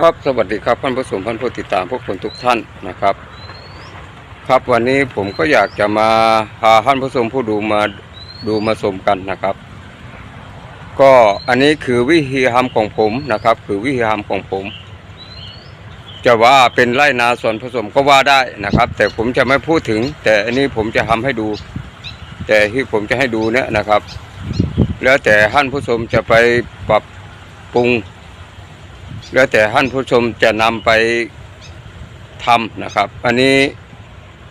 ครับ สวัสดีครับท่านผู้ชมท่านผู้ติดตามพวกคนทุกท่านนะครับ ครับวันนี้ผมก็อยากจะมาพาท่านผู้ชมผู้ดูมาดูมาชมกันนะครับ ก็อันนี้คือวิธีทำของผมนะครับ คือวิธีทำของผม จะว่าเป็นไร่นาส่วนผสมก็ว่าได้นะครับ แต่ผมจะไม่พูดถึง แต่อันนี้ผมจะทำให้ดู แต่ที่ผมจะให้ดูเนี่ยนะครับ แล้วแต่ท่านผู้ชมจะไปปรับปรุง แล้วแต่ท่านผู้ชมจะนำไปทำนะครับ อันนี้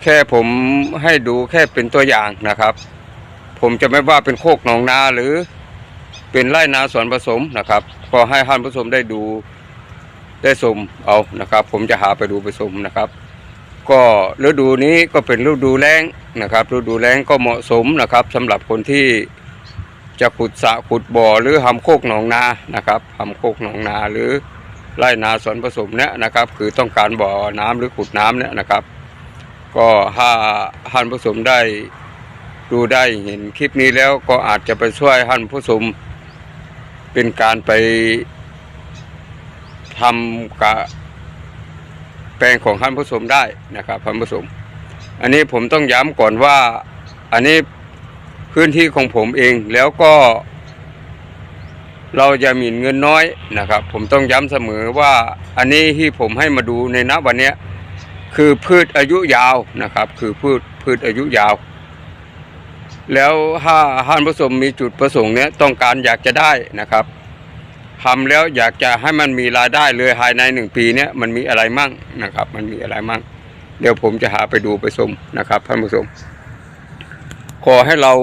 แค่ผมให้ดูแค่เป็นตัวอย่างนะครับ ผมจะไม่ว่าเป็นโคกหนองนาหรือเป็นไร่นาสวนผสมนะครับก็ให้ท่านผู้ชมได้ดูได้ชมเอานะครับ ผมจะหาไปดูไปชมนะครับ ก็ฤดูนี้ก็เป็นฤดูแล้งนะครับฤดูแล้งก็เหมาะสมนะครับสำหรับคนที่จะขุดสระขุดบ่อหรือทำโคกหนองนานะครับทำโคกหนองนาหรือ ไร่นาสวนผสมเนี่ยนะครับ คือต้องการบ่อน้ำหรือขุดน้ำเนี่ยนะครับ ก็ถ้าท่านผู้ชมได้ดูได้เห็นคลิปนี้แล้วก็อาจจะไปช่วยท่านผู้ชมเป็นการไปทำกับแปลงของท่านผู้ชมได้นะครับท่านผู้ชมอันนี้ผมต้องย้ำก่อนว่าอันนี้พื้นที่ของผมเองแล้วก็ เราจะหมิ่นเงินน้อยนะครับ ผมต้องย้ำเสมอว่าอันนี้ที่ผมให้มาดูในณวันนี้คือพืชอายุยาวนะครับ คือพืชพืชอายุยาว แล้วถ้าท่านผู้ชมมีจุดประสงค์เนี้ยต้องการอยากจะได้นะครับทำแล้วอยากจะให้มันมีรายได้เลยภายในหนึ่งปีเนี้ยมันมีอะไรมั่งนะครับ มันมีอะไรมั่ง เดี๋ยวผมจะหาไปดูไปชมนะครับท่านผู้ชมขอให้เรา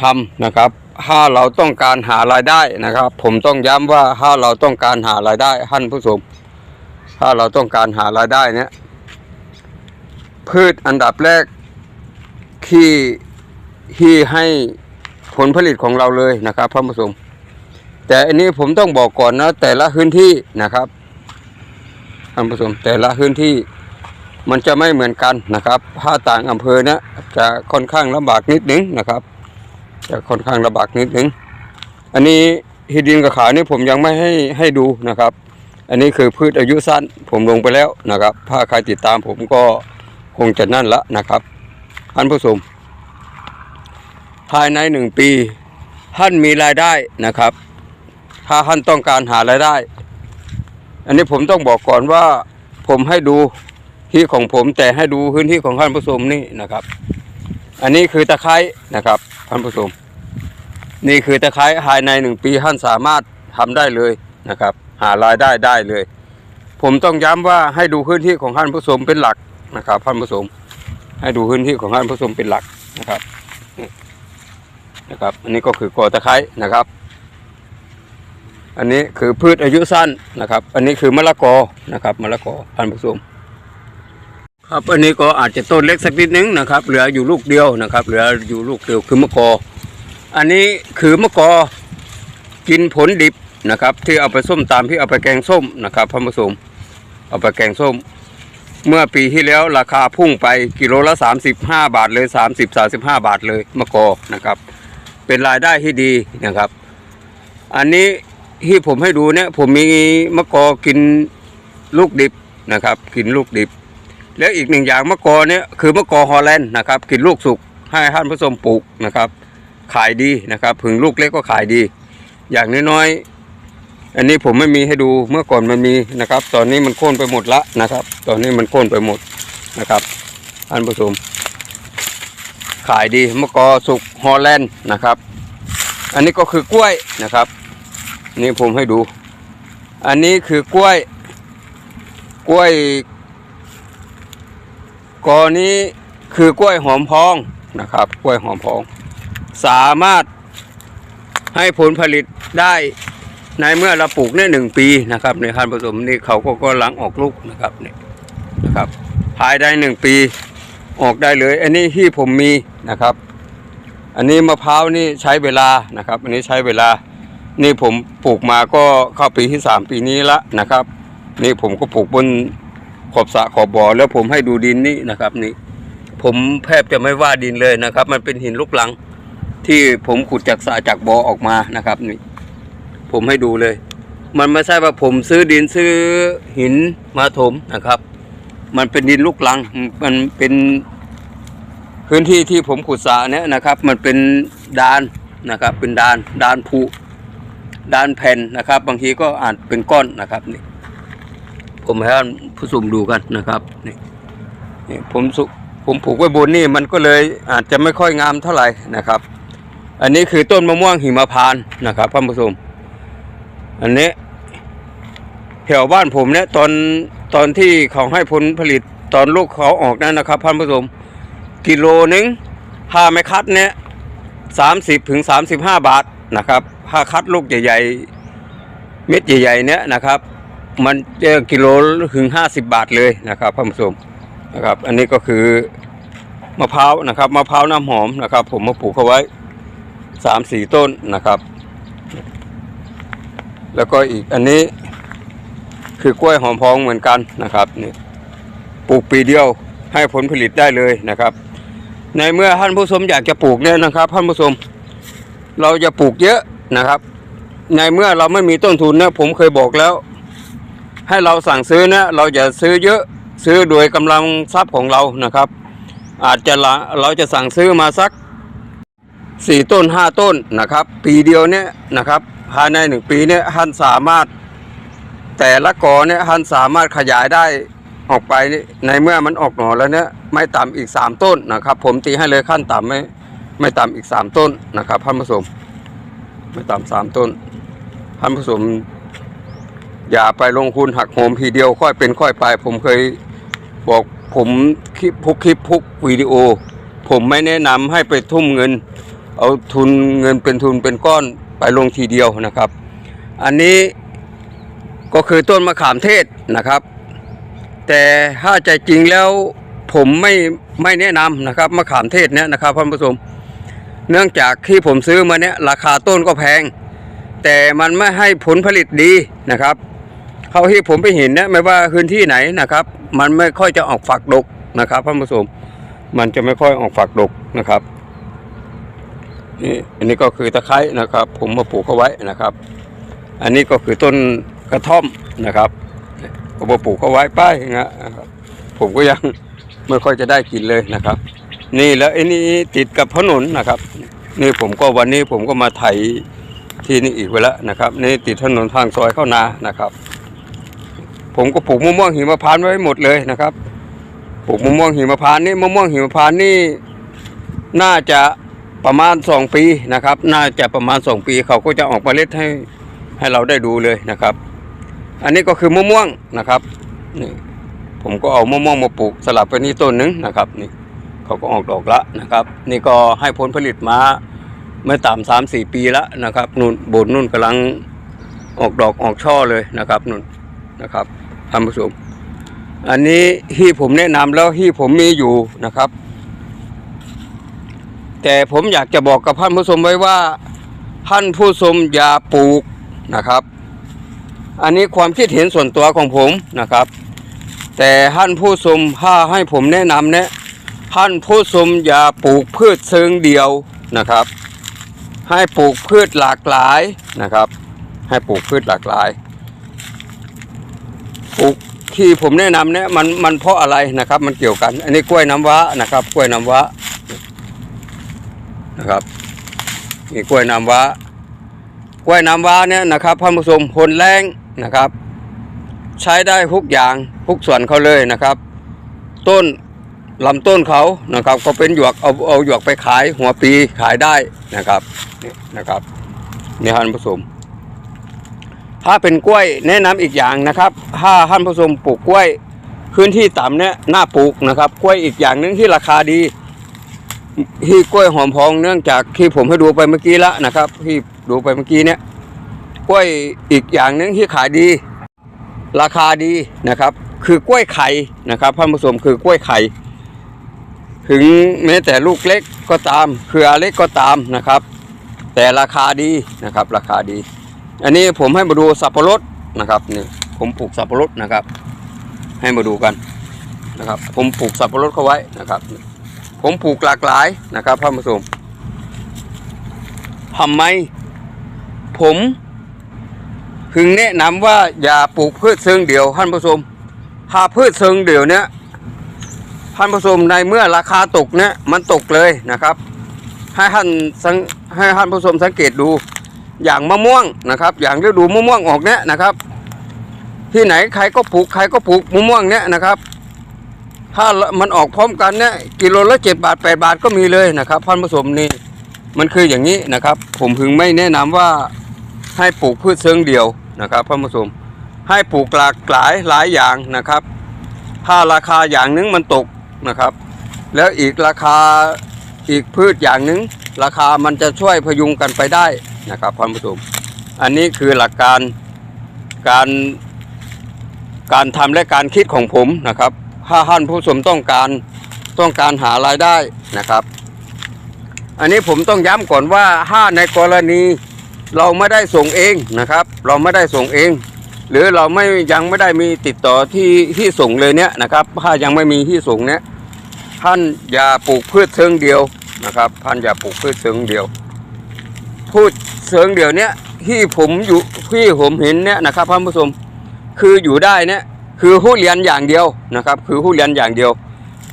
ทำนะครับ ถ้าเราต้องการหารายได้นะครับ ผมต้องย้ำว่าถ้าเราต้องการหารายได้ท่านผู้ชมถ้าเราต้องการหารายได้เนี่ยพืชอันดับแรกที่ที่ให้ผลผลิตของเราเลยนะครับท่านผู้ชมแต่อันนี้ผมต้องบอกก่อนนะแต่ละพื้นที่นะครับท่านผู้ชมแต่ละพื้นที่มันจะไม่เหมือนกันนะครับถ้าต่างอำเภอเนี่ยจะค่อนข้างลำบากนิดนึงนะครับ จะค่อนข้างลำบากนิดนึง อันนี้ที่ดินกับขาวนี่ผมยังไม่ให้ให้ดูนะครับ อันนี้คือพืชอายุสั้นผมลงไปแล้วนะครับ ถ้าใครติดตามผมก็คงจะนั่นละนะครับท่านผู้ชมภายในหนึ่งปีท่านมีรายได้นะครับ ถ้าท่านต้องการหารายได้ อันนี้ผมต้องบอกก่อนว่าผมให้ดูที่ของผมแต่ให้ดูพื้นที่ของท่านผู้ชมนี่นะครับ อันนี้คือตะไคร้นะครับ ท่านผู้ชมนี่คือตะไคร้ภายในหนึ่งปีท่านสามารถทำได้เลยนะครับ หารายได้ได้เลย ผมต้องย้ำว่าให้ดูพื้นที่ของท่านผู้ชมเป็นหลักนะครับท่านผู้ชมให้ดูพื้นที่ของท่านผู้ชมเป็นหลักนะครับนี่นะครับ อันนี้ก็คือกอตะไคร้นะครับ อันนี้คือพืชอายุสั้นนะครับ อันนี้คือมะละกอนะครับมะละกอท่านผู้ชม ครับอันนี้ก็อาจจะต้นเล็กสักนิดนึงนะครับ เหลืออยู่ลูกเดียวนะครับ เหลืออยู่ลูกเดียวคือมะกอ อันนี้คือมะกอกินผลดิบนะครับ ที่เอาไปส้มตามที่เอาไปแกงส้มนะครับท่านผู้ชมเอาไปแกงส้ม เมื่อปีที่แล้วราคาพุ่งไปกิโลละ 35 บาทเลย 30 35 บาทเลยมะกอนะครับ เป็นรายได้ที่ดีนะครับ อันนี้ที่ผมให้ดูเนี่ยผมมีมะกอกินลูกดิบนะครับ กินลูกดิบ แล้วอีกหนึ่งอย่างมะกอเนี่ยคือมะกอฮอลแลนด์นะครับกินลูกสุกให้ท่านผู้ชมปลูกนะครับขายดีนะครับผึ่งลูกเล็กก็ขายดี อย่างน้อยๆอันนี้ผมไม่มีให้ดูเมื่อก่อนมันมีนะครับ ตอนนี้มันโค่นไปหมดละนะครับ ตอนนี้มันโค่นไปหมดนะครับท่านผู้ชมขายดีมะกอสุกฮอลแลนด์นะครับ อันนี้ก็คือกล้วยนะครับ นี่ผมให้ดู อันนี้คือกล้วย กล้วย กอนี้คือกล้วยหอมพองนะครับ กล้วยหอมพอง สามารถให้ผลผลิตได้ในเมื่อเราปลูกเนี่ยหนึ่งปีนะครับ ในการผสมนี่เขาก็กำลังออกลูกนะครับนี่นะครับภายได้หนึ่งปีออกได้เลย อันนี้ที่ผมมีนะครับ อันนี้มะพร้าวนี่ใช้เวลานะครับ อันนี้ใช้เวลา นี่ผมปลูกมาก็เข้าปีที่สามปีนี้ละนะครับ นี่ผมก็ปลูกบน ขอบสะขอบบ่อแล้วผมให้ดูดินนี่นะครับนี่ ผมแทบจะไม่ว่าดินเลยนะครับ มันเป็นหินลูกหลัง ที่ผมขุดจากสะจากบ่อออกมานะครับนี่ ผมให้ดูเลย มันไม่ใช่ว่าผมซื้อดินซื้อหินมาถมนะครับ มันเป็นดินลูกหลัง มันเป็นพื้นที่ที่ผมขุดสระเนี่ยนะครับ มันเป็นดานนะครับ เป็นดานดานผุดานแผ่นนะครับ บางทีก็อาจเป็นก้อนนะครับนี่ ผมให้ท่านผู้ชมดูกันนะครับนี่นี่ผมสุผมปลูกไว้บนนี่มันก็เลยอาจจะไม่ค่อยงามเท่าไหร่นะครับ อันนี้คือต้นมะม่วงหิมพานนะครับท่านผู้ชมอันนี้แถวบ้านผมเนี่ยตอนตอนที่เขาให้ผลผลิตตอนลูกเขาออกนั่นนะครับท่านผู้ชมกิโลหนึงถ้าไม่คัดเนี่ยสามสิบถึงสามสิบห้าบาทนะครับถ้าคัดลูกใหญ่ๆเม็ดใหญ่ๆเนี่ยนะครับ มันจะกิโลถึงห้าสิบบาทเลยนะครับท่านผู้ชมนะครับ อันนี้ก็คือมะพร้าวนะครับมะพร้าวน้ำหอมนะครับ ผมมาปลูกเขาไว้สามสี่ต้นนะครับ แล้วก็อีกอันนี้คือกล้วยหอมพองเหมือนกันนะครับนี่ปลูกปีเดียวให้ผลผลิตได้เลยนะครับ ในเมื่อท่านผู้ชมอยากจะปลูกเนี่ยนะครับท่านผู้ชมเราจะปลูกเยอะนะครับ ในเมื่อเราไม่มีต้นทุนเนี่ยผมเคยบอกแล้ว ให้เราสั่งซื้อเนี่ยเราจะซื้อเยอะซื้อโดยกำลังทรัพย์ของเรานะครับ อาจจะเราจะสั่งซื้อมาสักสี่ต้นห้าต้นนะครับ ปีเดียวเนี่ยนะครับภายในหนึ่งปีเนี่ยท่านสามารถ แต่ละกอเนี่ยท่านสามารถขยายได้ออกไปในเมื่อมันออกหน่อแล้วเนี่ยไม่ต่ำอีกสามต้นนะครับ ผมตีให้เลยขั้นต่ำไม่ไม่ต่ำอีกสามต้นนะครับท่านผู้ชมไม่ต่ำสามต้นท่านผู้ชม อย่าไปลงทุนหักโหมทีเดียวค่อยเป็นค่อยไป ผมเคยบอกผมคลิปพุกคลิปพุกวิดีโอ ผมไม่แนะนำให้ไปทุ่มเงิน เอาทุนเงินเป็นทุนเป็นก้อนไปลงทีเดียวนะครับ อันนี้ก็คือต้นมะขามเทศนะครับ แต่ถ้าใจจริงแล้วผมไม่ไม่แนะนำนะครับมะขามเทศเนี่ยนะครับท่านผู้ชมเนื่องจากที่ผมซื้อมาเนี่ยราคาต้นก็แพง แต่มันไม่ให้ผลผลิตดีนะครับ เขาที่ผมไปเห็นนี่ยไม่ว่าพื้นที่ไหนนะครับ มันไม่ค่อยจะออกฝักดกนะครับท่านผู้ชมมันจะไม่ค่อยออกฝักดกนะครับนี่อันนี้ก็คือตะไคร้นะครับ ผมมาปลูกเขาไว้นะครับ อันนี้ก็คือต้นกระท่อมนะครับก็มาปลูกเขาไว้ป้ายนะผมก็ยังไม่ค่อยจะได้กินเลยนะครับ นี่แล้วไอ้นี่ติดกับถนนนะครับ นี่ผมก็วันนี้ผมก็มาไถที่นี่อีกไว้แล้วนะครับ นี่ติดถนนทางซอยเข้านานะครับ ผมก็ปลูกมะม่วงหิมพานต์ไว้หมดเลยนะครับปลูกมะม่วงหิมพานต์นี่มะม่วงหิมพานต์นี่น่าจะประมาณสองปีนะครับ น่าจะประมาณสองปีเขาก็จะออกเมล็ดให้ให้เราได้ดูเลยนะครับ อันนี้ก็คือมะม่วงนะครับนี่ผมก็เอามะม่วงมาปลูกสลับไปนี่ต้นหนึงนะครับนี่เขาก็ออกดอกละนะครับ นี่ก็ให้ผลผลิตมาไม่ต่ำสามสี่ปีแล้วนะครับนุ่นบนนุ่นกำลังออกดอกออกช่อเลยนะครับนุ่นนะครับ ท่านผู้ชมอันนี้ที่ผมแนะนำแล้วที่ผมมีอยู่นะครับ แต่ผมอยากจะบอกกับท่านผู้ชมไว้ว่าท่านผู้ชมอย่าปลูกนะครับ อันนี้ความคิดเห็นส่วนตัวของผมนะครับ แต่ท่านผู้ชมถ้าให้ผมแนะนำเนี่ยท่านผู้ชมอย่าปลูกพืชเชิงเดียวนะครับ ให้ปลูกพืชหลากหลายนะครับ ให้ปลูกพืชหลากหลาย ปลูกที่ผมแนะนำเนี่ยมันมันเพราะอะไรนะครับ มันเกี่ยวกัน อันนี้กล้วยน้ำว้านะครับ กล้วยน้ำว้านะครับนี่กล้วยน้ำว้ากล้วยน้ำว้าเนี่ยนะครับท่านผู้ชมผลแรงนะครับ ใช้ได้ทุกอย่างทุกส่วนเขาเลยนะครับ ต้นลำต้นเขานะครับก็เป็นหยวกเอาเอาหยวกไปขายหัวปีขายได้นะครับนี่นะครับนี่ท่านผู้ชม ถ้าเป็นกล้วยแนะนำอีกอย่างนะครับ ถ้าท่านผู้ชมปลูกกล้วยพื้นที่ต่ำเนี่ยน่าปลูกนะครับ กล้วยอีกอย่างหนึงที่ราคาดี ที่กล้วยหอมพองเนื่องจากที่ผมให้ดูไปเมื่อกี้ละนะครับ ที่ดูไปเมื่อกี้เนี่ยกล้วยอีกอย่างหนึงที่ขายดี ราคาดีนะครับ คือกล้วยไข่นะครับท่านผู้ชมคือกล้วยไข่ถึงแม้แต่ลูกเล็กก็ตามเครือเล็กก็ตามนะครับ แต่ราคาดีนะครับ ราคาดี อันนี้ผมให้มาดูสับปะรดนะครับนี่ผมปลูกสับปะรดนะครับ ให้มาดูกันนะครับ ผมปลูกสับปะรดเขาไว้นะครับ ผมปลูกหลากหลายนะครับท่านผู้ชมทำไมผมพึงแนะนำว่าอย่าปลูกพืชเชิงเดี่ยวท่านผู้ชมถ้าพืชเชิงเดี่ยวเนี้ยท่านผู้ชมในเมื่อราคาตกเนี้ยมันตกเลยนะครับ ให้ท่านสังให้ท่านผู้ชมสังเกตดู อย่างมะม่วงนะครับ อย่างฤดูมะม่วงออกเนี้ยนะครับ ที่ไหนใครก็ปลูกใครก็ปลูกมะม่วงเนี้ยนะครับ ถ้ามันออกพร้อมกันเนี่ยกิโลละเจ็ดบาทแปดบาทก็มีเลยนะครับท่านผู้ชมนี่มันคืออย่างนี้นะครับ ผมพึงไม่แนะนำว่าให้ปลูกพืชเชิงเดียวนะครับท่านผู้ชมให้ปลูกหลากหลายหลายอย่างนะครับ ถ้าราคาอย่างหนึงมันตกนะครับ แล้วอีกราคาอีกพืชอย่างหนึง ราคามันจะช่วยพยุงกันไปได้ นะครับท่านผู้ชมอันนี้คือหลักการการการทำและการคิดของผมนะครับ ถ้าท่านผู้ชมต้องการต้องการหารายได้นะครับ อันนี้ผมต้องย้ำก่อนว่าถ้าในกรณีเราไม่ได้ส่งเองนะครับ เราไม่ได้ส่งเอง หรือเราไม่ยังไม่ได้มีติดต่อที่ที่ส่งเลยเนี้ยนะครับ ถ้ายังไม่มีที่ส่งเนี้ยท่านอย่าปลูกพืชเชิงเดียวนะครับ ท่านอย่าปลูกพืชเชิงเดียว พืชเชิงเดี๋ยวเนี้ยที่ผมอยู่ที่ผมเห็นเนี้ยนะครับท่านผู้ชมคืออยู่ได้เนี้ยคือหุ้เรียนอย่างเดียวนะครับ คือหุ้เรียนอย่างเดียว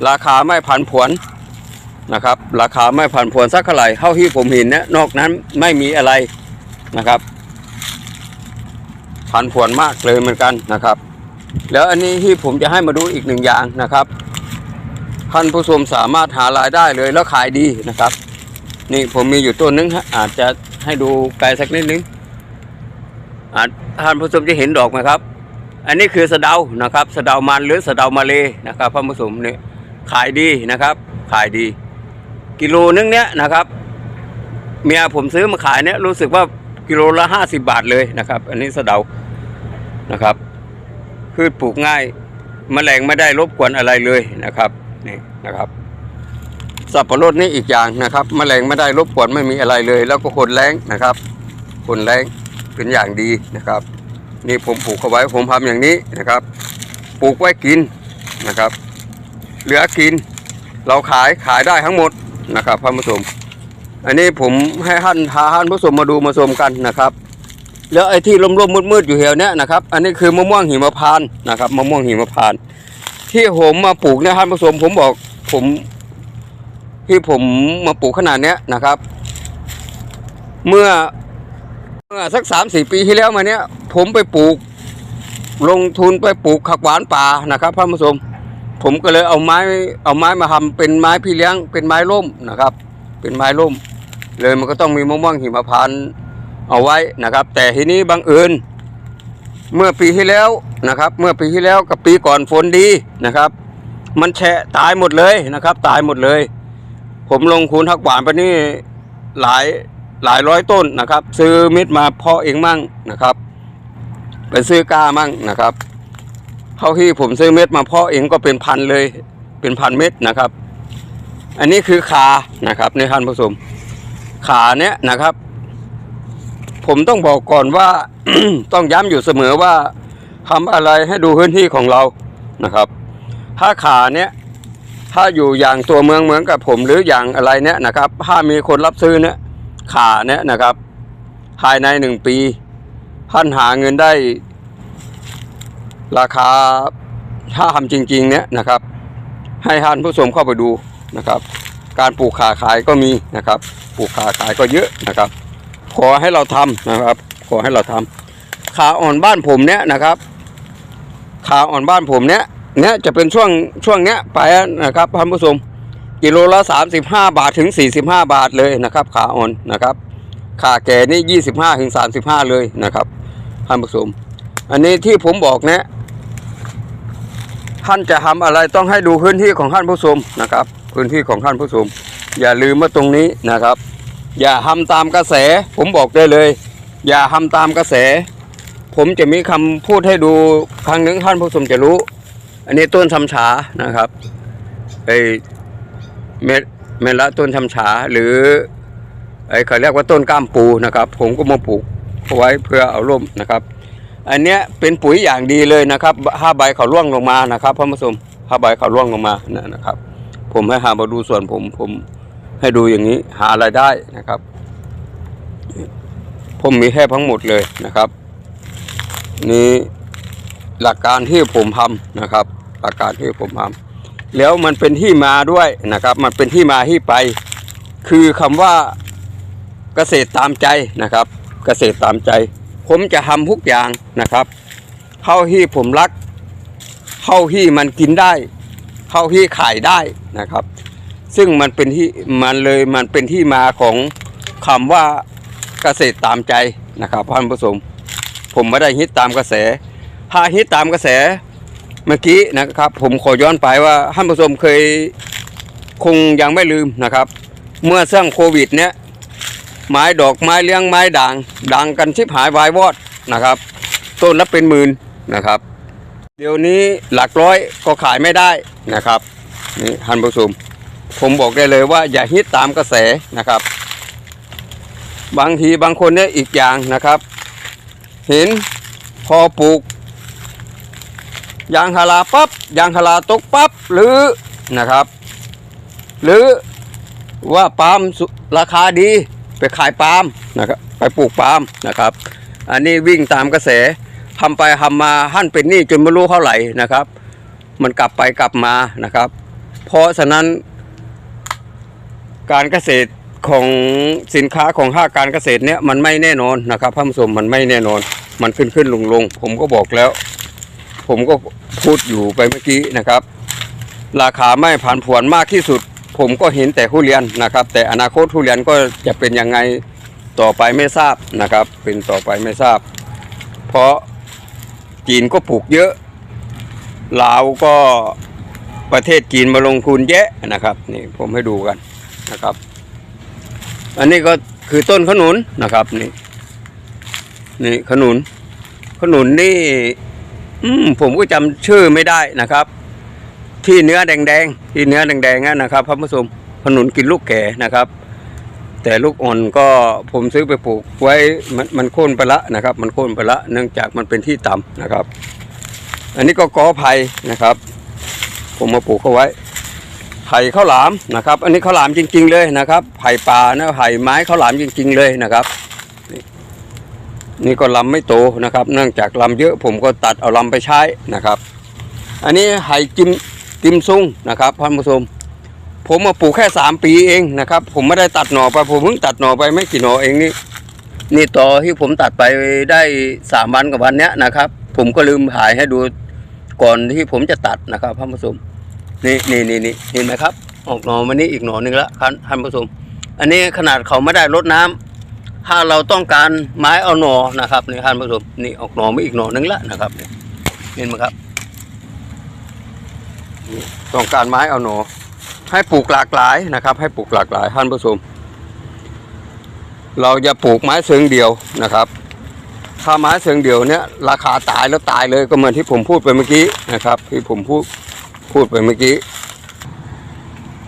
ราคาไม่ผันผวนนะครับ ราคาไม่ผันผวนสักเท่าไหร่เท่าที่ผมเห็นนะนอกนั้นไม่มีอะไรนะครับผันผวนมากเลยเหมือนกันนะครับ แล้วอันนี้ที่ผมจะให้มาดูอีกหนึ่งอย่างนะครับท่านผู้ชมสามารถหารายได้เลยแล้วขายดีนะครับ นี่ผมมีอยู่ต้นนึงฮะอาจจะ ให้ดูไกลสักนิดนึงท่านผู้ชมจะเห็นดอกไหมครับ อันนี้คือสะเดานะครับสะเดามันหรือสะเดามาเลนะครับพระผสมเนี่ยขายดีนะครับ ขายดี กิโลนึงเนี้ยนะครับ เมียผมซื้อมาขายเนี่ยรู้สึกว่ากิโลละห้าสิบาทเลยนะครับ อันนี้สะเดานะครับพืชปลูกง่ายแมลงไม่ได้รบกวนอะไรเลยนะครับนี่นะครับ สับปะรดนี่อีกอย่างนะครับแมลงไม่ได้รบกวนไม่มีอะไรเลย แล้วก็คนแรงนะครับคนแรงเป็นอย่างดีนะครับ นี่ผมปลูกเอาไว้ผมทำอย่างนี้นะครับ ปลูกไว้กินนะครับ เหลือกิน เราขายขายได้ทั้งหมดนะครับท่านผู้ชมอันนี้ผมให้ท่านพาท่านผู้ชมมาดูมาชมกันนะครับ แล้วไอ้ที่ร่มๆมืดๆอยู่แถวเนี้ยนะครับ อันนี้คือมะม่วงหิมพานนะครับมะม่วงหิมพานที่ผมมาปลูกเนี่ยท่านผู้ชมผมบอกผม ที่ผมมาปลูกขนาดเนี้ยนะครับ เมื่อเมื่อสักสามสี่ปีที่แล้วมาเนี้ย ผมไปปลูก ลงทุนไปปลูกผักหวานป่านะครับท่านผู้ชมผมก็เลยเอาไม้เอาไม้มาทำเป็นไม้พี่เลี้ยง เป็นไม้ร่มนะครับ เป็นไม้ร่ม เลยมันก็ต้องมีมะม่วงหิมพานต์เอาไว้นะครับ แต่ทีนี้บังเอิญเมื่อปีที่แล้วนะครับ เมื่อปีที่แล้วกับปีก่อนฝนดีนะครับ มันแฉะตายหมดเลยนะครับ ตายหมดเลย ผมลงทุนผักหวานไปนี่หลายหลายร้อยต้นนะครับ ซื้อเม็ดมาเพาะเองมั่งนะครับไปซื้อกล้ามั่งนะครับเท่าที่ผมซื้อเม็ดมาเพาะเองก็เป็นพันเลยเป็นพันเม็ดนะครับ อันนี้คือขานะครับในท่านผู้ชมขาเนี้ยนะครับ ผมต้องบอกก่อนว่าต้องย้ำอยู่เสมอว่าทำอะไรให้ดูพื้นที่ของเรานะครับ ถ้าขาเนี้ย ถ้าอยู่อย่างตัวเมืองเหมือนกับผมหรืออย่างอะไรเนี้ยนะครับ ถ้ามีคนรับซื้อเนี้ยขาเนี้ยนะครับ ภายในหนึ่งปีท่านหาเงินได้ ราคาถ้าทำจริง ๆ เนี้ยนะครับ ให้ท่านผู้ชมเข้าไปดูนะครับ การปลูกขาขายก็มีนะครับ ปลูกขาขายก็เยอะนะครับ ขอให้เราทำนะครับ ขอให้เราทำขาอ่อนบ้านผมเนี้ยนะครับ ขาอ่อนบ้านผมเนี้ย เนี้ยจะเป็นช่วงช่วงเนี้ยไปนะครับท่านผู้ชมกิโลละสามสิบห้าบาทถึงสี่สิบห้าบาทเลยนะครับขาอ่อนนะครับขาแก่นี่ยี่สิบห้าถึงสามสิบห้าเลยนะครับท่านผู้ชมอันนี้ที่ผมบอกเนี้ยท่านจะทำอะไรต้องให้ดูพื้นที่ของท่านผู้ชมนะครับ พื้นที่ของท่านผู้ชมอย่าลืมว่าตรงนี้นะครับ อย่าทำตามกระแส ผมบอกได้เลย อย่าทำตามกระแส ผมจะมีคำพูดให้ดูครั้งหนึ่งท่านผู้ชมจะรู้ อันนี้ต้นชำฉานะครับไอเมดเมละต้นชำฉาหรือไอเขาเรียกว่าต้นก้ามปูนะครับ ผมก็มาปลูกไว้เพื่อเอาร่มนะครับ อันเนี้ยเป็นปุ๋ยอย่างดีเลยนะครับถ้าใบเขาร่วงลงมานะครับพ่อผู้ชมถ้าใบเขาร่วงลงมานะนะครับ ผมให้หามาดูส่วนผมผมให้ดูอย่างนี้หาอะไรายได้นะครับ ผมมีแค่ทั้งหมดเลยนะครับ นี่ หลักการที่ผมทำนะครับ หลักการที่ผมทำแล้วมันเป็นที่มาด้วยนะครับ มันเป็นที่มาที่ไป คือคำว่าเกษตรตามใจนะครับ เกษตรตามใจ ผมจะทำทุกอย่างนะครับเท่าที่ผมรักเท่าที่มันกินได้เท่าที่ขายได้นะครับ ซึ่งมันเป็นที่มันเลยมันเป็นที่มาของคำว่าเกษตรตามใจนะครับท่านผู้ชมผมไม่ได้ฮิตตามกระแส ถ้าฮิตตามกระแสเมื่อกี้นะครับ ผมขอย้อนไปว่าท่านผู้ชมเคยคงยังไม่ลืมนะครับ เมื่อสร้างโควิดเนี้ยไม้ดอกไม้เลี้ยงไม้ด่างดังกันชิบหายวายวอดนะครับ ต้นละเป็นหมื่นนะครับ เดี๋ยวนี้หลักร้อยก็ขายไม่ได้นะครับนี่ท่านผู้ชมผมบอกได้เลยว่าอย่าฮิตตามกระแสนะครับ บางทีบางคนเนี่ยอีกอย่างนะครับ เห็นพอปลูก ยางพาราปั๊บยางพาราตกปั๊บหรือนะครับ หรือว่าปาล์มราคาดีไปขายปาล์มนะครับไปปลูกปาล์มนะครับ อันนี้วิ่งตามกระแสทำไปทำมาหั่นเป็นหนี้จนไม่รู้เท่าไหร่นะครับ มันกลับไปกลับมานะครับ เพราะฉะนั้น การเกษตรของสินค้าของภาคการเกษตรเนี่ยมันไม่แน่นอนนะครับท่านผู้ชมมันไม่แน่นอน มันขึ้นขึ้นลงลงผมก็บอกแล้ว ผมก็พูดอยู่ไปเมื่อกี้นะครับ ราคาไม่ผ่านผวนมากที่สุด ผมก็เห็นแต่ทุเรียนนะครับ แต่อนาคตทุเรียนก็จะเป็นยังไงต่อไปไม่ทราบนะครับ เป็นต่อไปไม่ทราบ เพราะจีนก็ปลูกเยอะลาวก็ประเทศจีนมาลงทุนเยอะนะครับนี่ผมให้ดูกันนะครับ อันนี้ก็คือต้นขนุนนะครับนี่นี่ขนุน ขนุนนี่ อืมผมก็จำชื่อไม่ได้นะครับ ที่เนื้อแดงๆที่เนื้อแดงๆนั่นนะครับพระผู้ชมขนุนกินลูกแก่นะครับ แต่ลูกอ่อนก็ผมซื้อไปปลูกไว้มันมันโค่นไปละนะครับ มันโค่นไปละเนื่องจากมันเป็นที่ต่ำนะครับ อันนี้ก็กอไผ่นะครับ ผมมาปลูกเขาไว้ไผ่ข้าวหลามนะครับ อันนี้ข้าวหลามจริง ๆ เลยนะครับไผ่ป่านะไผ่ไม้ข้าวหลามจริง ๆ เลยนะครับ นี่ก็ลำไม่โตนะครับ เนื่องจากลำเยอะผมก็ตัดเอาลำไปใช้นะครับ อันนี้ไห่จิมติมซุงนะครับท่านผู้ชมผมมาปลูกแค่สามปีเองนะครับ ผมไม่ได้ตัดหน่อไปผมเพิ่งตัดหน่อไปไม่กี่หน่อเองนี่นี่ต่อที่ผมตัดไปได้สามวันกับวันเนี้ยนะครับ ผมก็ลืมถ่ายให้ดูก่อนที่ผมจะตัดนะครับท่านผู้ชมนี่นี่นี่นี่เห็นไหมครับ ออกหน่อมานี่อีกหน่อหนึ่งละครับท่านผู้ชมอันนี้ขนาดเขาไม่ได้รดน้ำ ถ้าเราต้องการไม้เอาหนอนะครับนี่ท่านผู้ชมนี่ออกหนอไมาอีกหนอนึงละนะครับนี่เห็นไหมครับต้องการไม้เอาหนอให้ปลูกหลากหลายนะครับ ให้ปลูกหลากหลายท่านผู้ชมเราจะปลูกไม้เชิงเดียวนะครับถ้าไม้เชิงเดียวเนี่ยราคาตายแล้วตายเลยก็เหมือนที่ผมพูดไปเมื่อกี้นะครับ ที่ผมพูดพูดไปเมื่อกี้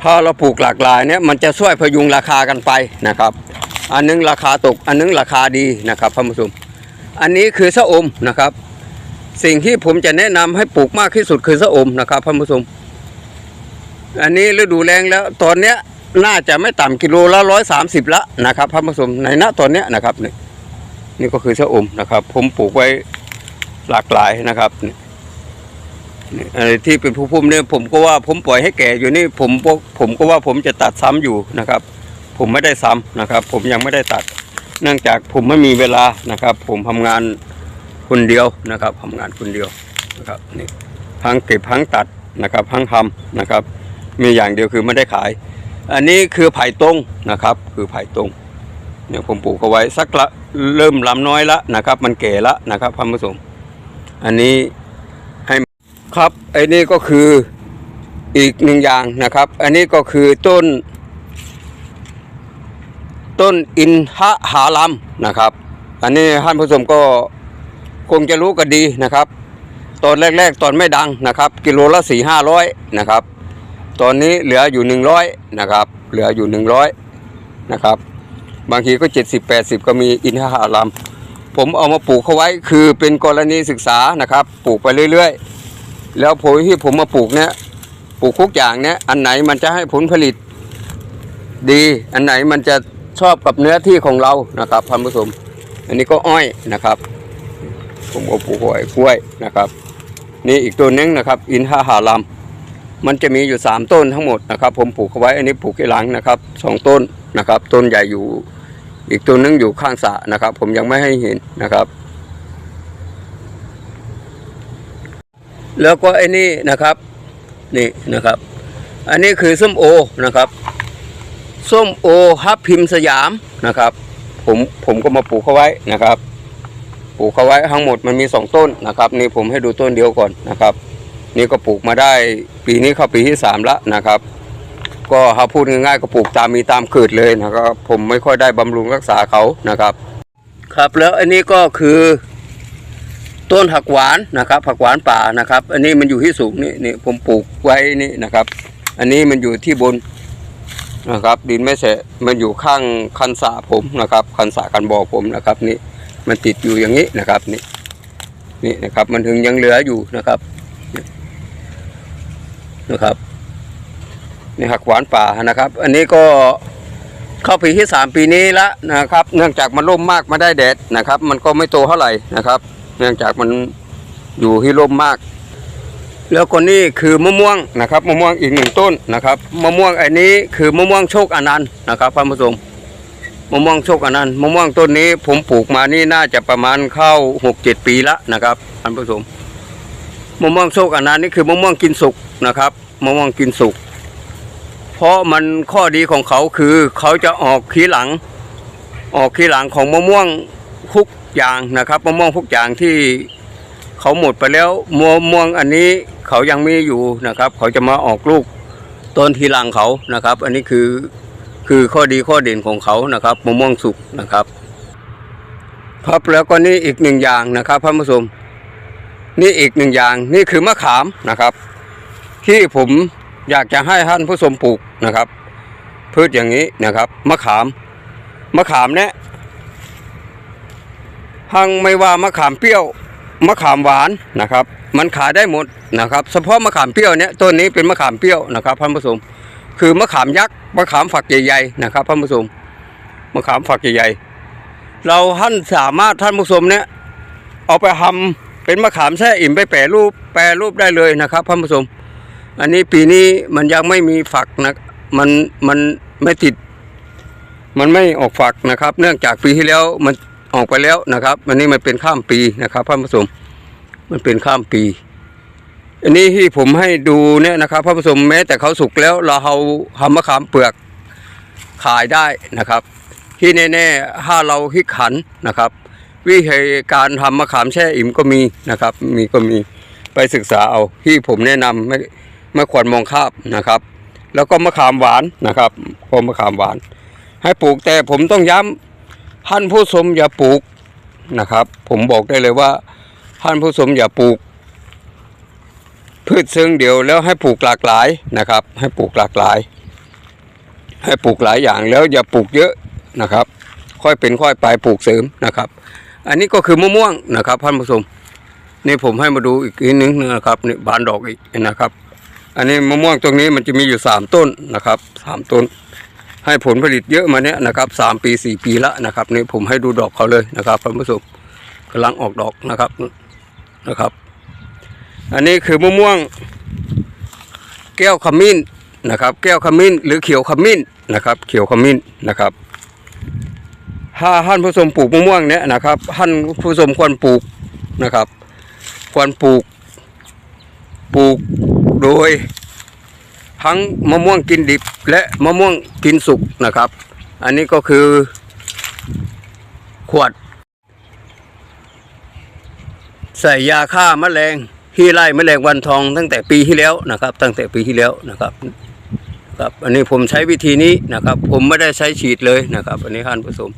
ถ้าเราปลูกหลากหลายเนี่ยมันจะช่วยพยุงราคากันไปนะครับ อันนึงราคาตก อันนึงราคาดีนะครับท่านผู้ชมอันนี้คือสะอมนะครับ สิ่งที่ผมจะแนะนำให้ปลูกมากที่สุดคือสะอมนะครับท่านผู้ชมอันนี้ฤดูแรงแล้วตอนเนี้ยน่าจะไม่ต่ำกิโลละร้อยสามสิบละนะครับท่านผู้ชมในณตอนเนี้ยนะครับนี่นี่ก็คือสะอมนะครับ ผมปลูกไว้หลากหลายนะครับนี่อะไรที่เป็นผู้พุ่มเนี่ยผมก็ว่าผมปล่อยให้แก่อยู่นี่ผมผมก็ว่าผมจะตัดซ้ำอยู่นะครับ ผมไม่ได้ซ้ำนะครับ ผมยังไม่ได้ตัด เนื่องจากผมไม่มีเวลานะครับ ผมทำงานคนเดียวนะครับทำงานคนเดียวนะครับนี่ทั้งเก็บทั้งตัดนะครับทั้งทำนะครับ มีอย่างเดียวคือไม่ได้ขาย อันนี้คือไผ่ตรงนะครับ คือไผ่ตรงเนี่ยผมปลูกเอาไว้สักละเริ่มลำน้อยละนะครับ มันแก่ละนะครับท่านผู้ชมอันนี้ให้ครับไอ้นี่ก็คืออีกหนึ่งอย่างนะครับ อันนี้ก็คือต้น ต้นอินทหาลัมนะครับ อันนี้ท่านผู้ชมก็คงจะรู้กันดีนะครับ ตอนแรกๆตอนไม่ดังนะครับ กิโลละสี่ห้าร้อยนะครับ ตอนนี้เหลืออยู่หนึ่งร้อยนะครับ เหลืออยู่หนึ่งร้อยนะครับ บางทีก็เจ็ดสิบแปดสิบก็มีอินทหาลัมผมเอามาปลูกเขาไว้คือเป็นกรณีศึกษานะครับ ปลูกไปเรื่อยๆ แล้วผลที่ผมมาปลูกเนี่ยปลูกทุกอย่างเนี่ยอันไหนมันจะให้ผลผลิตดี อันไหนมันจะ ชอบกับเนื้อที่ของเรานะครับท่านผู้ชมอันนี้ก็อ้อยนะครับผมก็ปลูกไว้กล้วยนะครับ นี่อีกตัวหนึงนะครับ อินทหาลัมมันจะมีอยู่สามต้นทั้งหมดนะครับ ผมปลูกเอาไว้อันนี้ปลูกที่หลังนะครับสองต้นนะครับ ต้นใหญ่อยู่ อีกตัวหนึงอยู่ข้างสระนะครับ ผมยังไม่ให้เห็นนะครับ แล้วก็ไอ้นี่นะครับ นี่นะครับ อันนี้คือส้มโอนะครับ ส้มโอฮับพิมพ์สยามนะครับ ผมผมก็มาปลูกเขาไว้นะครับ ปลูกเขาไว้ทั้งหมดมันมีสองต้นนะครับ นี่ผมให้ดูต้นเดียวก่อนนะครับ นี่ก็ปลูกมาได้ปีนี้เข้าปีที่สามล้วนะครับ ก็ถ้าพูดง่ายๆก็ปลูกตามมีตามเกิดเลยนะครับ ผมไม่ค่อยได้บำรุงรักษาเขานะครับ ครับแล้วอันนี้ก็คือต้นผักหวานนะครับ ผักหวานป่านะครับ อันนี้มันอยู่ที่สูงนี่นี่ผมปลูกไว้นี่นะครับ อันนี้มันอยู่ที่บน นะครับ ดินไม่เสะมันอยู่ข้างคันสระผมนะครับ คันสระคันบ่อผมนะครับนี่มันติดอยู่อย่างนี้นะครับนี่นี่นะครับ มันถึงยังเหลืออยู่นะครับนะครับนี่ผักหวานป่านะครับ อันนี้ก็เข้าปีที่สามปีนี้ละนะครับ เนื่องจากมันร่มมากมาได้แดดนะครับ มันก็ไม่โตเท่าไหร่นะครับ เนื่องจากมันอยู่ที่ร่มมาก แล้วก็นี่คือมะม่วงนะครับมะม่วงอีกหนึ่งต้นนะครับมะม่วงอันนี้คือมะม่วงโชคอนันต์นะครับท่านผู้ชมมะม่วงโชคอนันต์มะม่วงต้นนี้ผมปลูกมานี่น่าจะประมาณเข้าหกเจ็ดปีละนะครับท่านผู้ชมมะม่วงโชคอนันต์นี่คือมะม่วงกินสุกนะครับมะม่วงกินสุก เพราะมันข้อดีของเขาคือเขาจะออกขีหลัง ออกขีหลังของมะม่วงทุกอย่างนะครับมะม่วงทุกอย่างที่ เขาหมดไปแล้วมวม่วงอันนี้เขายังมีอยู่นะครับ เขาจะมาออกลูกต้นทีหลังเขานะครับ อันนี้คือคือข้อดีข้อเด่นของเขานะครับมะม่วงสุกนะครับ ครับแล้วก็นี่อีกหนึ่งอย่างนะครับท่านผู้ชมนี่อีกหนึ่งอย่างนี่คือมะขามนะครับ ที่ผมอยากจะให้ท่านผู้ชมปลูกนะครับ พืชอย่างนี้นะครับมะขามมะขามเนี่ยทั้งไม่ว่ามะขามเปรี้ยว มะขามหวานนะครับ มันขายได้หมดนะครับ เฉพาะมะขามเปรี้ยวเนี่ยต้นนี้เป็นมะขามเปรี้ยวนะครับท่านผู้ชมคือมะขามยักษ์มะขามฝักใหญ่ๆนะครับท่านผู้ชมมะขามฝักใหญ่ๆเราท่านสามารถท่านผู้ชมเนี่ยเอาไปทำเป็นมะขามแช่อิ่มไปแปรรูปแปรรูปได้เลยนะครับท่านผู้ชมอันนี้ปีนี้มันยังไม่มีฝักนะมันมันไม่ติด มันไม่ออกฝักนะครับ เนื่องจากปีที่แล้วมัน ออกไปแล้วนะครับอันนี้มันเป็นข้ามปีนะครับท่าผู้ชมมันเป็นข้ามปี อันนี้ที่ผมให้ดูเนี่ยนะครับท่าผู้ชมแม้แต่เขาสุกแล้วเราเอาทำมะขามเปลือกขายได้นะครับ ที่แน่ๆถ้าเราคิดขันนะครับ วิธีการทำมะขามแช่อิ่มก็มีนะครับ มีก็มีไปศึกษาเอาที่ผมแนะนำไม่ไม่ควรมองข้ามนะครับ แล้วก็มะขามหวานนะครับก็มะขามหวาน ให้ปลูกแต่ผมต้องย้ำ ท่านผู้ชมอย่าปลูกนะครับ ผมบอกได้เลยว่าท่านผู้ชมอย่าปลูก พืชเชิงเดียวแล้วให้ปลูกหลากหลายนะครับ ให้ปลูกหลากหลาย ให้ปลูกหลายอย่างแล้วอย่าปลูกเยอะนะครับ ค่อยเป็นค่อยไปปลูกเสริมนะครับ อันนี้ก็คือมะม่วงนะครับท่านผู้ชมนี่ผมให้มาดูอีกทีนึงนะครับนี่บานดอกอีกนะครับ อันนี้มะม่วงตรงนี้มันจะมีอยู่สามต้นนะครับสามต้น ให้ผลผลิตเยอะมาเนี้ยนะครับสามปีสี่ปีละนะครับนี่ผมให้ดูดอกเขาเลยนะครับท่านผู้ชมกำลังออกดอกนะครับนะครับ อันนี้คือมะม่วง แก้วขมิ้นนะครับ แก้วขมิ้นหรือเขียวขมิ้นนะครับ เขียวขมิ้นนะครับ ถ้าท่านผู้ชมปลูกมะม่วงเนี้ยนะครับท่านผู้ชมควรปลูกนะครับ ควรปลูกปลูกโดย ทั้งมะม่วงกินดิบและมะม่วงกินสุกนะครับ อันนี้ก็คือขวด ใส่ยาฆ่าแมลงที่ไล่แมลงวันทองตั้งแต่ปีที่แล้วนะครับ ตั้งแต่ปีที่แล้วนะครับครับอันนี้ผมใช้วิธีนี้นะครับ ผมไม่ได้ใช้ฉีดเลยนะครับ อันนี้ท่านผู้ชม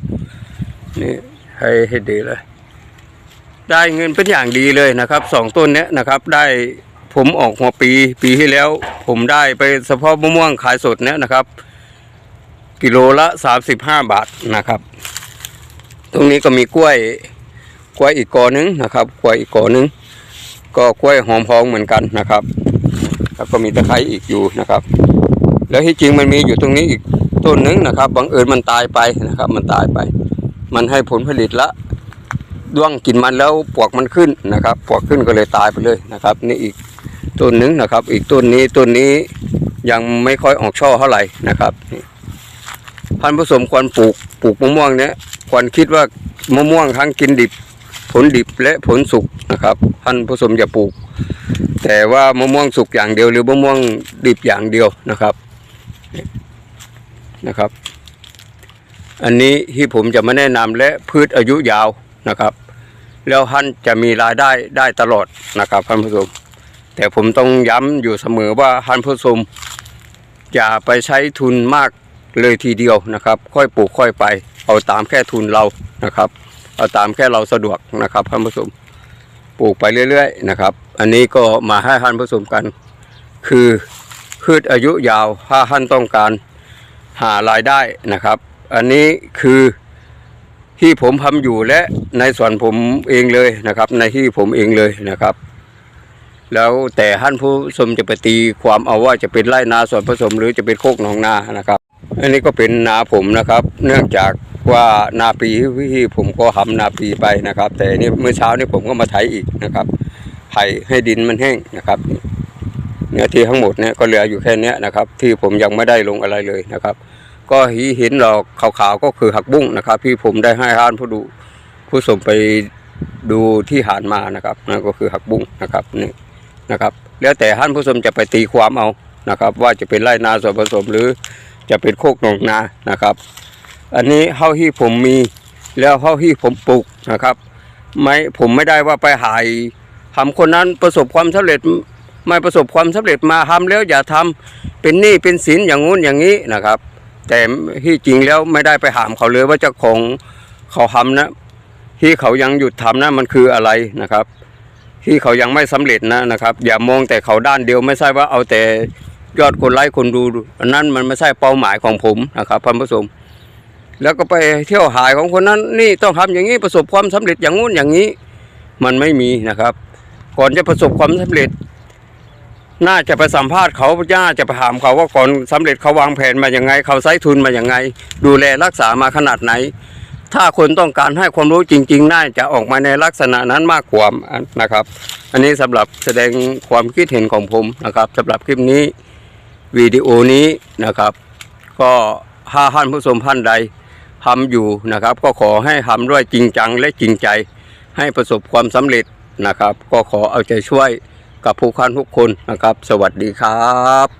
นี่ให้ให้ดีเลย ได้เงินเป็นอย่างดีเลยนะครับสองต้นเนี้ยนะครับได้ ผมออกหัวปีปีที่แล้ว ผมได้ไปเฉพาะมะม่วงขายสดเนี้ยนะครับ กิโลละสามสิบห้าบาทนะครับ ตรงนี้ก็มีกล้วยกล้วยอีกกอหนึงนะครับ กล้วยอีกกอหนึง ก็กล้วยหอมพองเหมือนกันนะครับ แล้วก็มีตะไคร้อีกอยู่นะครับ แล้วที่จริงมันมีอยู่ตรงนี้อีกต้นหนึงนะครับบังเอิญมันตายไปนะครับ มันตายไป มันให้ผลผลิตละด้วงกินมันแล้วปวกมันขึ้นนะครับ ปวกขึ้นก็เลยตายไปเลยนะครับ นี่อีก ต้นหนึ่งนะครับ อีกต้นนี้ต้นนี้ยังไม่ค่อยออกช่อเท่าไหร่นะครับนี่พันธุ์ผสมควรปลูกปลูกมะม่วงเนี้ยควรคิดว่ามะม่วงทั้งกินดิบ ผลดิบและผลสุกนะครับ พันธุ์ผสมอย่าปลูก แต่ว่ามะม่วงสุกอย่างเดียว หรือมะม่วงดิบอย่างเดียวนะครับนะครับ อันนี้ที่ผมจะมาแนะนำและพืชอายุยาวนะครับ แล้วท่านจะมีรายได้ได้ตลอดนะครับท่านผู้ชม แต่ผมต้องย้ำอยู่เสมอว่าท่านผู้ชมอย่าไปใช้ทุนมากเลยทีเดียวนะครับ ค่อยปลูกค่อยไป เอาตามแค่ทุนเรานะครับ เอาตามแค่เราสะดวกนะครับท่านผู้ชมปลูกไปเรื่อย ๆ นะครับ อันนี้ก็มาให้ท่านผู้ชมกัน คือพืชอายุยาวถ้าท่านต้องการหารายได้นะครับ อันนี้คือที่ผมทำอยู่และในส่วนผมเองเลยนะครับ ในที่ผมเองเลยนะครับ แล้วแต่ท่านผู้ชมจะไปตีความเอาว่าจะเป็นไร่นาส่วนผสมหรือจะเป็นโคกหนองนานะครับ อันนี้ก็เป็นนาผมนะครับ เนื่องจากว่านาปีที่ผมก็ทำนาปีไปนะครับ แต่นี่เมื่อเช้านี่ผมก็มาไถอีกนะครับไถให้ดินมันแห้งนะครับเนื้อที่ทั้งหมดเนี่ยก็เหลืออยู่แค่นี้นะครับ ที่ผมยังไม่ได้ลงอะไรเลยนะครับ ก็เห็นดอกขาวๆก็คือหักบุ้งนะครับ ที่ผมได้ให้ท่านผู้ดูผู้ชมไปดูที่หานมานะครับนั่นก็คือหักบุ้งนะครับนี่ นะครับ แล้วแต่ท่านผู้ชมจะไปตีความเอานะครับ ว่าจะเป็นไร่นาส่วนผสมหรือจะเป็นโคกหนองนานะครับ อันนี้เท่าที่ผมมีแล้วเท่าที่ผมปลูกนะครับ ไม่ผมไม่ได้ว่าไปหายทำคนนั้นประสบความสำเร็จไม่ประสบความสำเร็จมาทำแล้วอย่าทำเป็นหนี้เป็นสินอย่างงู้นอย่างนี้นะครับ แต่ที่จริงแล้วไม่ได้ไปหามเขาเลยว่าเจ้าของเขาทำนะที่เขายังหยุดทำนะมันคืออะไรนะครับ ที่เขายังไม่สำเร็จนะนะครับ อย่ามองแต่เขาด้านเดียวไม่ใช่ว่าเอาแต่ยอดคนไลค์คนดูนนั้นมันไม่ใช่เป้าหมายของผมนะครับท่านผู้ชมแล้วก็ไปเที่ยวหายของคนนั้นนี่ต้องทำอย่างนี้ประสบความสำเร็จอย่างงู้นอย่างนี้ มันไม่มีนะครับ ก่อนจะประสบความสำเร็จ น่าจะไปสัมภาษณ์เขาน่าจะไปถามเขาว่าก่อนสำเร็จเขาวางแผนมาอย่างไง เขาใช้ทุนมาอย่างไง ดูแลรักษามาขนาดไหน ถ้าคนต้องการให้ความรู้จริง ๆ น่าจะออกมาในลักษณะนั้นมากกว่านะครับ อันนี้สำหรับแสดงความคิดเห็นของผมนะครับสำหรับคลิปนี้วิดีโอนี้นะครับ ก็ถ้าท่านผู้ชมท่านใดทำอยู่นะครับ ก็ขอให้ทำด้วยจริงจังและจริงใจ ให้ประสบความสำเร็จนะครับ ก็ขอเอาใจช่วยกับผู้คันทุกคนนะครับ สวัสดีครับ